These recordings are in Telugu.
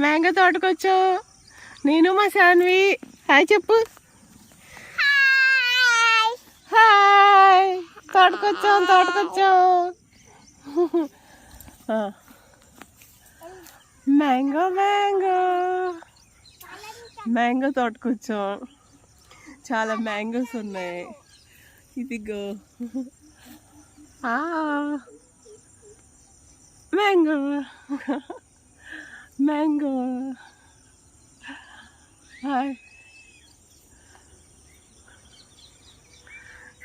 మ్యాంగో తోటకొచ్చాం నేను మా శాన్వి. హాయ్ చెప్పు. హాయ్. తోటకొచ్చాం తోటకొచ్చాం మ్యాంగో మ్యాంగో. మ్యాంగో తోటకొచ్చాం చాలా మ్యాంగోస్ ఉన్నాయి. ఇదిగో. ఆ. Mango. Mango. Hi.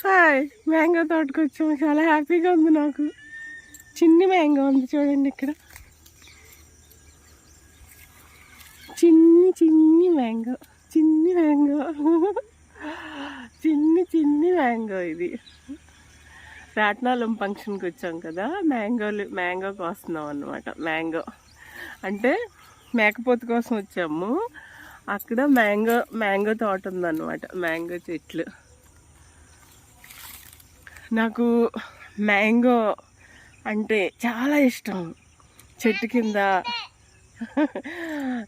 Hi. Mango తోటకొచ్చాము చాలా హ్యాపీగా ఉంది నాకు. చిన్ని మ్యాంగో ఉంది చూడండి ఇక్కడ. చిన్ని చిన్ని మ్యాంగో. చిన్ని మ్యాంగో. చిన్ని చిన్ని మ్యాంగో ఇది. రాట్నాలం ఫంక్షన్కి వచ్చాం కదా. మ్యాంగోలు మ్యాంగో కోస్తున్నాం అనమాట మ్యాంగో. అంటే మేకపోతు కోసం వచ్చాము. అక్కడ మ్యాంగో మ్యాంగో తోట ఉందన్నమాట. మ్యాంగో చెట్లు. నాకు మ్యాంగో అంటే చాలా ఇష్టం. చెట్టు కింద.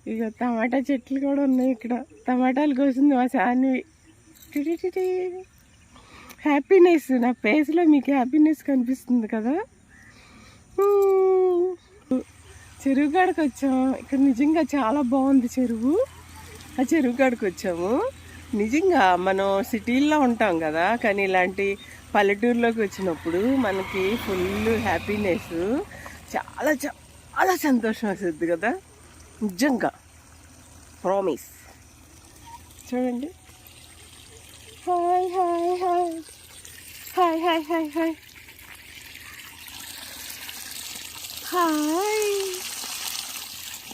ఇక టమాటా చెట్లు కూడా ఉన్నాయి ఇక్కడ. టమాటాలు కోసింది మా సాన్వి హ్యాపీనెస్ నా ఫేస్లో మీకు హ్యాపీనెస్ కనిపిస్తుంది కదా. చెరువు కాడికి వచ్చాము ఇక్కడ నిజంగా చాలా బాగుంది చెరువు. ఆ చెరువు కాడికి వచ్చాము నిజంగా మనం సిటీల్లో ఉంటాం కదా కానీ ఇలాంటి పల్లెటూరులోకి వచ్చినప్పుడు మనకి ఫుల్ హ్యాపీనెస్. చాలా చాలా సంతోషం వస్తుంది కదా. నిజంగా. ప్రామిస్ చూడండి. Hi hi hi hi. Hi hi hi hi.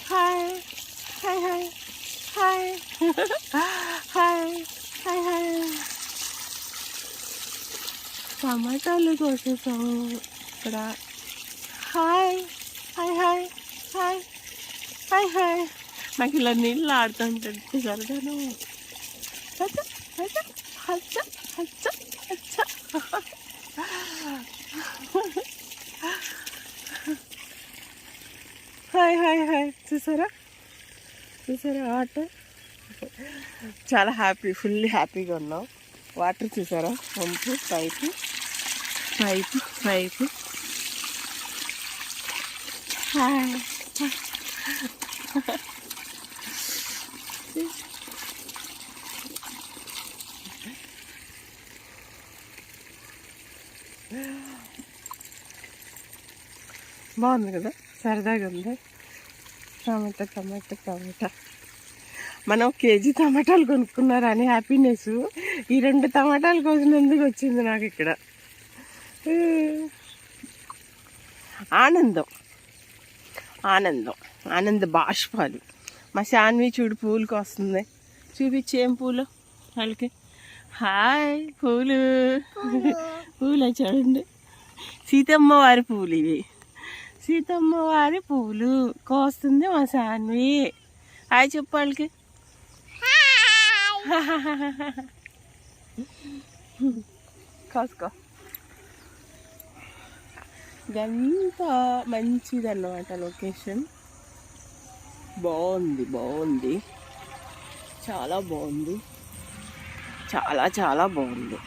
Hi hi hi hi hi hi hi టమాటాలు కోసేసాము ఇక్కడ. Hi. Hi hi. Hi. Hi hi. నాకు ఇలా నీళ్ళు ఆడుతుంటే సరదాను హచ్చ హచ్చ హచ్చ హాయ్ హాయ్ హాయ్. చూసారా? చూసారా ఆట? చాలా హ్యాపీ ఫుల్లీ హ్యాపీగా ఉన్నాం వాటర్ చూసారా? Pump pipe pipe pipe. బాగుంది కదా? సరదాగా ఉంది. టమాటా టమాటా టమాటా. మనం కేజీ టమాటాలు కొనుక్కున్నారు అని హ్యాపీనెస్ ఈ రెండు టమాటాలు కోసినందుకు వచ్చింది నాకు ఇక్కడ? ఆనందం. ఆనందం. ఆనంద బాష్పాలు. మా శాన్వి చూడు పూలకు వస్తుంది. చూపించి ఏం పూలు వాళ్ళకి? హాయ్ పూలు. పూలు చూడండి. సీతమ్మ వారి పూలు ఇవి. సీతమ్మ వారి పూలు. కోస్తుంది మా శాన్వి. హాయ్ చెప్పు వాళ్ళకి. కాసుకో. ఇదంతా మంచిదన్నమాట లొకేషన్. బాగుంది బాగుంది. చాలా బాగుంది. చాలా చాలా బాగుంది.